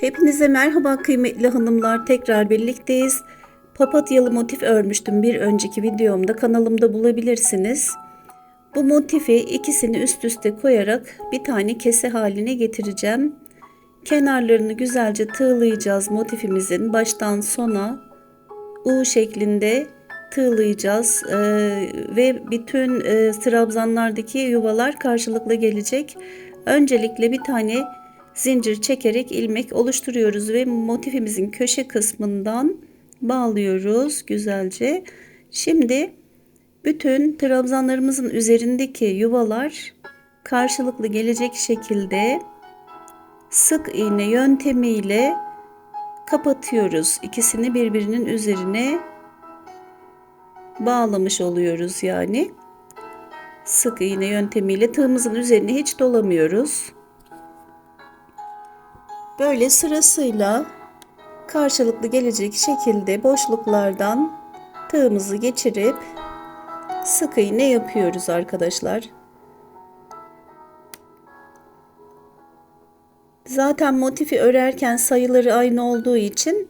Hepinize merhaba kıymetli hanımlar. Tekrar birlikteyiz. Papatyalı motif örmüştüm bir önceki videomda. Kanalımda bulabilirsiniz. Bu motifi ikisini üst üste koyarak bir tane kese haline getireceğim. Kenarlarını güzelce tığlayacağız motifimizin baştan sona U şeklinde tığlayacağız Ee, ve bütün e, trabzanlardaki yuvalar karşılıklı gelecek. Öncelikle bir tane zincir çekerek ilmek oluşturuyoruz ve motifimizin köşe kısmından bağlıyoruz güzelce. Şimdi bütün trabzanlarımızın üzerindeki yuvalar karşılıklı gelecek şekilde sık iğne yöntemiyle kapatıyoruz. İkisini birbirinin üzerine bağlamış oluyoruz yani. Sık iğne yöntemiyle tığımızın üzerine hiç dolamıyoruz. Böyle sırasıyla karşılıklı gelecek şekilde boşluklardan tığımızı geçirip sık iğne yapıyoruz arkadaşlar. Zaten motifi örerken sayıları aynı olduğu için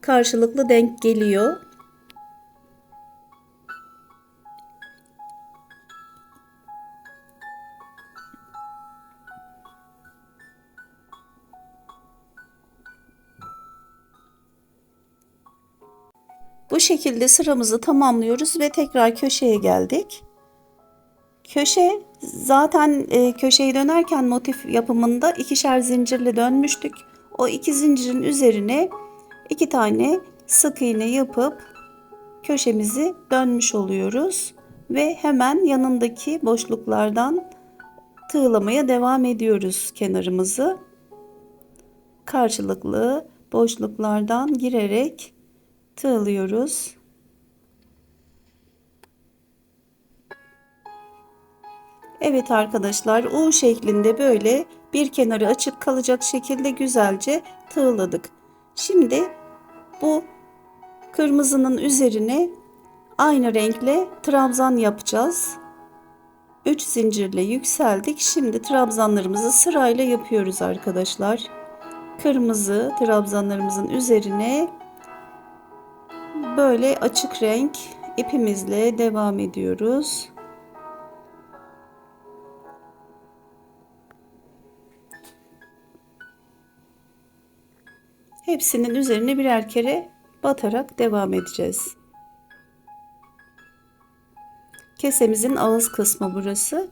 karşılıklı denk geliyor. Bu şekilde sıramızı tamamlıyoruz ve tekrar köşeye geldik. Köşe zaten e, köşeyi dönerken motif yapımında ikişer zincirle dönmüştük. O iki zincirin üzerine iki tane sık iğne yapıp köşemizi dönmüş oluyoruz ve hemen yanındaki boşluklardan tığlamaya devam ediyoruz kenarımızı. Karşılıklı boşluklardan girerek tığlıyoruz. Evet arkadaşlar U şeklinde böyle bir kenarı açık kalacak şekilde güzelce tığladık. Şimdi bu kırmızının üzerine aynı renkle trabzan yapacağız. 3 zincirle yükseldik. Şimdi trabzanlarımızı sırayla yapıyoruz arkadaşlar. Kırmızı trabzanlarımızın üzerine böyle açık renk ipimizle devam ediyoruz. Hepsinin üzerine birer kere batarak devam edeceğiz. Kesemizin ağız kısmı burası.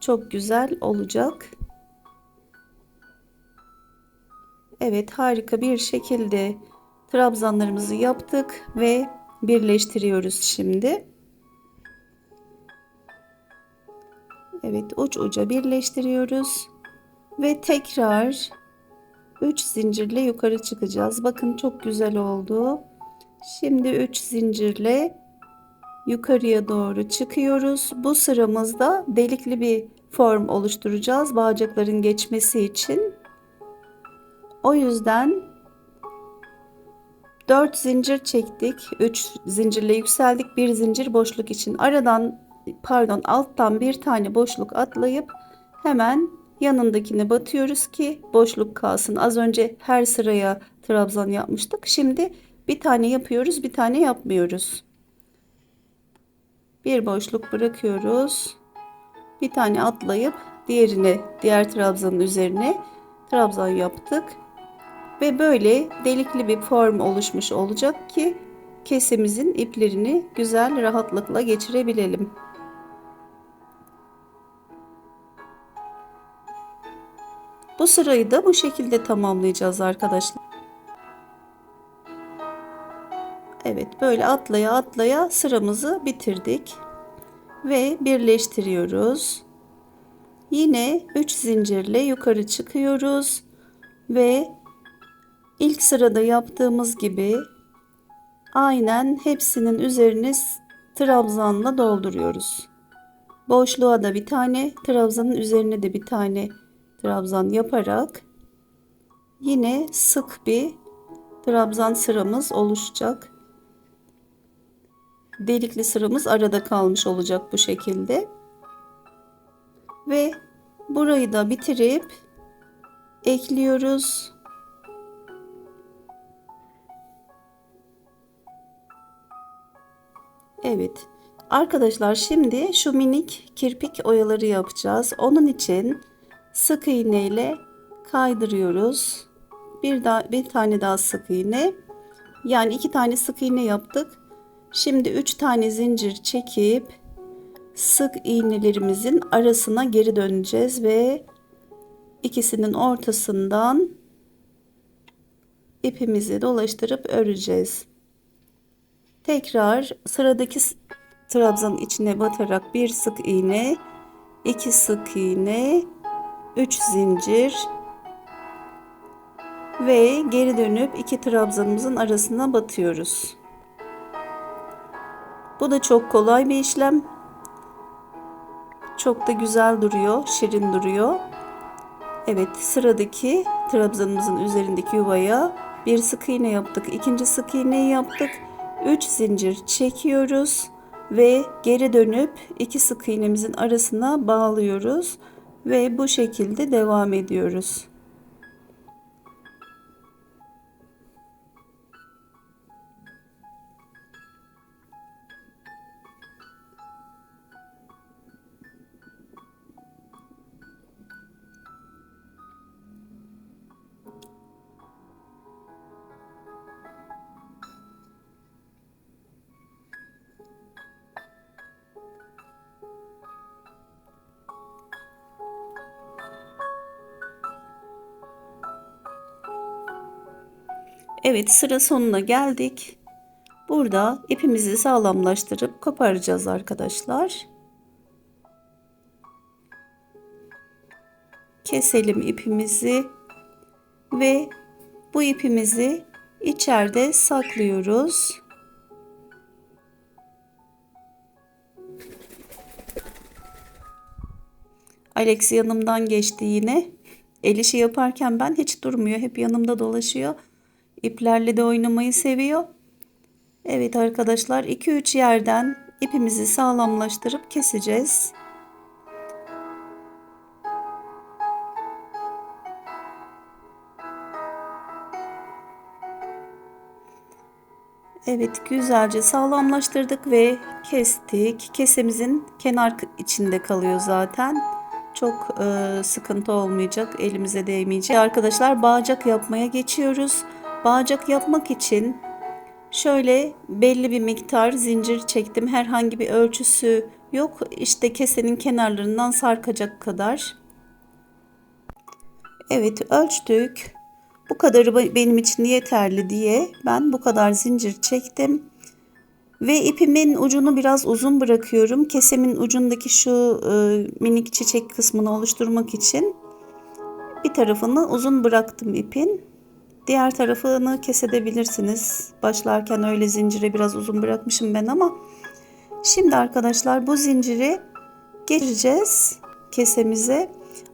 Çok güzel olacak. Evet harika bir şekilde trabzanlarımızı yaptık ve birleştiriyoruz şimdi. Evet uç uca birleştiriyoruz ve tekrar 3 zincirle yukarı çıkacağız. Bakın çok güzel oldu. Şimdi 3 zincirle yukarıya doğru çıkıyoruz. Bu sıramızda delikli bir form oluşturacağız bağcıkların geçmesi için. O yüzden 4 zincir çektik. 3 zincirle yükseldik. Bir zincir boşluk için aradan pardon alttan bir tane boşluk atlayıp hemen yanındakine batıyoruz ki boşluk kalsın. Az önce her sıraya trabzan yapmıştık. Şimdi bir tane yapıyoruz, bir tane yapmıyoruz. Bir boşluk bırakıyoruz. Bir tane atlayıp diğerine, diğer trabzanın üzerine trabzan yaptık. Ve böyle delikli bir form oluşmuş olacak ki kesemizin iplerini güzel rahatlıkla geçirebilelim. Bu sırayı da bu şekilde tamamlayacağız arkadaşlar. Evet böyle atlaya atlaya sıramızı bitirdik. Ve birleştiriyoruz. Yine 3 zincirle yukarı çıkıyoruz. Ve ilk sırada yaptığımız gibi aynen hepsinin üzerine trabzanla dolduruyoruz. Boşluğa da bir tane, trabzanın üzerine de bir tane trabzan yaparak yine sık bir trabzan sıramız oluşacak. Delikli sıramız arada kalmış olacak bu şekilde. Ve burayı da bitirip ekliyoruz. Evet. Arkadaşlar şimdi şu minik kirpik oyaları yapacağız. Onun için sık iğne ile kaydırıyoruz. Bir daha bir tane daha sık iğne. Yani iki tane sık iğne yaptık. Şimdi üç tane zincir çekip sık iğnelerimizin arasına geri döneceğiz ve ikisinin ortasından ipimizi dolaştırıp öreceğiz. Tekrar sıradaki trabzanın içine batarak bir sık iğne, iki sık iğne, üç zincir ve geri dönüp iki trabzanımızın arasına batıyoruz. Bu da çok kolay bir işlem. Çok da güzel duruyor, şirin duruyor. Evet, sıradaki trabzanımızın üzerindeki yuvaya bir sık iğne yaptık. ikinci sık iğneyi yaptık. 3 zincir çekiyoruz ve geri dönüp iki sık iğnemizin arasına bağlıyoruz ve bu şekilde devam ediyoruz. Evet sıra sonuna geldik. Burada ipimizi sağlamlaştırıp koparacağız arkadaşlar. Keselim ipimizi ve bu ipimizi içeride saklıyoruz. Alex yanımdan geçti yine. El işi yaparken ben hiç durmuyor. Hep yanımda dolaşıyor. İplerle de oynamayı seviyor. Evet arkadaşlar 2-3 yerden ipimizi sağlamlaştırıp keseceğiz. Evet güzelce sağlamlaştırdık ve kestik. Kesemizin kenar içinde kalıyor zaten. Çok e, sıkıntı olmayacak, elimize değmeyecek. Arkadaşlar bağcak yapmaya geçiyoruz. Bağcak yapmak için şöyle belli bir miktar zincir çektim. Herhangi bir ölçüsü yok. İşte kesenin kenarlarından sarkacak kadar. Evet ölçtük. Bu kadarı benim için yeterli diye ben bu kadar zincir çektim. Ve ipimin ucunu biraz uzun bırakıyorum. Kesemin ucundaki şu e, minik çiçek kısmını oluşturmak için bir tarafını uzun bıraktım ipin. Diğer tarafını kesebilirsiniz. Başlarken öyle zincire biraz uzun bırakmışım ben ama şimdi arkadaşlar bu zinciri geçireceğiz kesemize.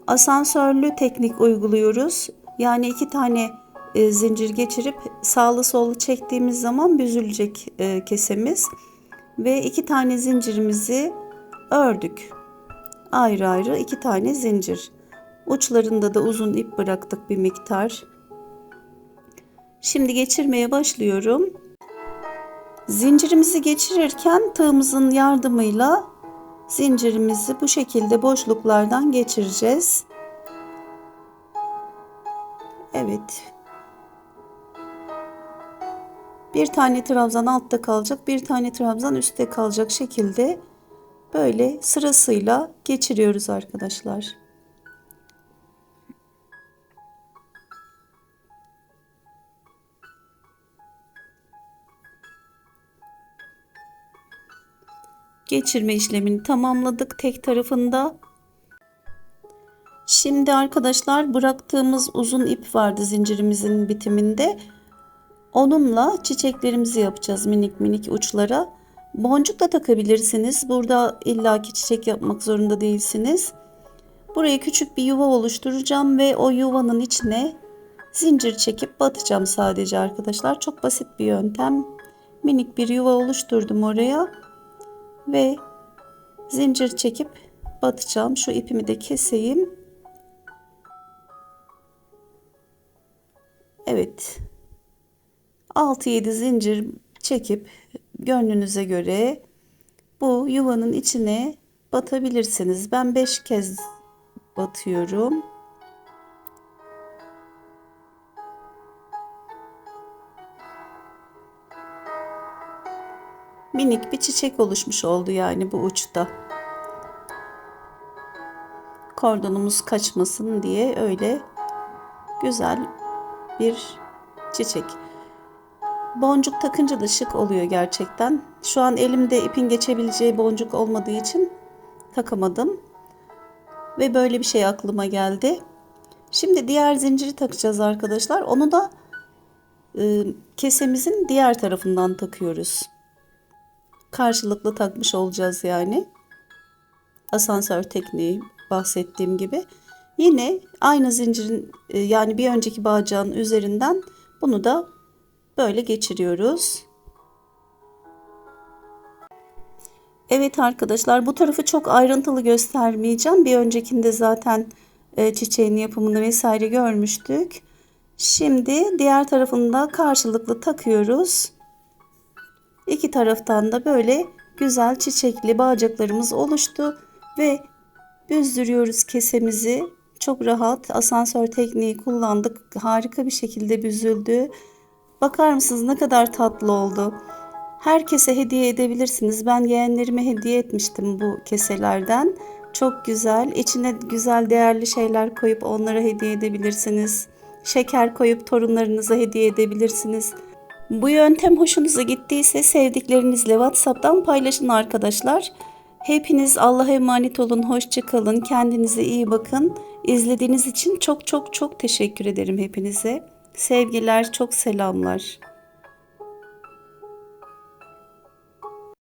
Asansörlü teknik uyguluyoruz. Yani iki tane e, zincir geçirip sağlı sollu çektiğimiz zaman büzülecek e, kesemiz. Ve iki tane zincirimizi ördük. Ayrı ayrı iki tane zincir. Uçlarında da uzun ip bıraktık bir miktar. Şimdi geçirmeye başlıyorum. Zincirimizi geçirirken tığımızın yardımıyla zincirimizi bu şekilde boşluklardan geçireceğiz. Evet. Bir tane trabzan altta kalacak, bir tane trabzan üstte kalacak şekilde böyle sırasıyla geçiriyoruz arkadaşlar. Geçirme işlemini tamamladık tek tarafında. Şimdi arkadaşlar bıraktığımız uzun ip vardı zincirimizin bitiminde. Onunla çiçeklerimizi yapacağız minik minik uçlara. Boncuk da takabilirsiniz. Burada illaki çiçek yapmak zorunda değilsiniz. Buraya küçük bir yuva oluşturacağım ve o yuvanın içine zincir çekip batacağım sadece arkadaşlar. Çok basit bir yöntem. Minik bir yuva oluşturdum oraya ve zincir çekip batacağım. Şu ipimi de keseyim. Evet. 6-7 zincir çekip gönlünüze göre bu yuvanın içine batabilirsiniz. Ben 5 kez batıyorum. Minik bir çiçek oluşmuş oldu yani bu uçta. Kordonumuz kaçmasın diye öyle güzel bir çiçek. Boncuk takınca da şık oluyor gerçekten. Şu an elimde ipin geçebileceği boncuk olmadığı için takamadım. Ve böyle bir şey aklıma geldi. Şimdi diğer zinciri takacağız arkadaşlar. Onu da e, kesemizin diğer tarafından takıyoruz. Karşılıklı takmış olacağız yani. Asansör tekniği bahsettiğim gibi. Yine aynı zincirin e, yani bir önceki bağcağın üzerinden bunu da böyle geçiriyoruz. Evet arkadaşlar bu tarafı çok ayrıntılı göstermeyeceğim. Bir öncekinde zaten e, çiçeğin yapımını vesaire görmüştük. Şimdi diğer tarafını da karşılıklı takıyoruz. İki taraftan da böyle güzel çiçekli bağcaklarımız oluştu ve büzdürüyoruz kesemizi. Çok rahat asansör tekniği kullandık. Harika bir şekilde büzüldü. Bakar mısınız ne kadar tatlı oldu. Herkese hediye edebilirsiniz. Ben yeğenlerime hediye etmiştim bu keselerden. Çok güzel. İçine güzel değerli şeyler koyup onlara hediye edebilirsiniz. Şeker koyup torunlarınıza hediye edebilirsiniz. Bu yöntem hoşunuza gittiyse sevdiklerinizle WhatsApp'tan paylaşın arkadaşlar. Hepiniz Allah'a emanet olun, hoşça kalın, kendinize iyi bakın. İzlediğiniz için çok çok çok teşekkür ederim hepinize. Sevgiler, çok selamlar.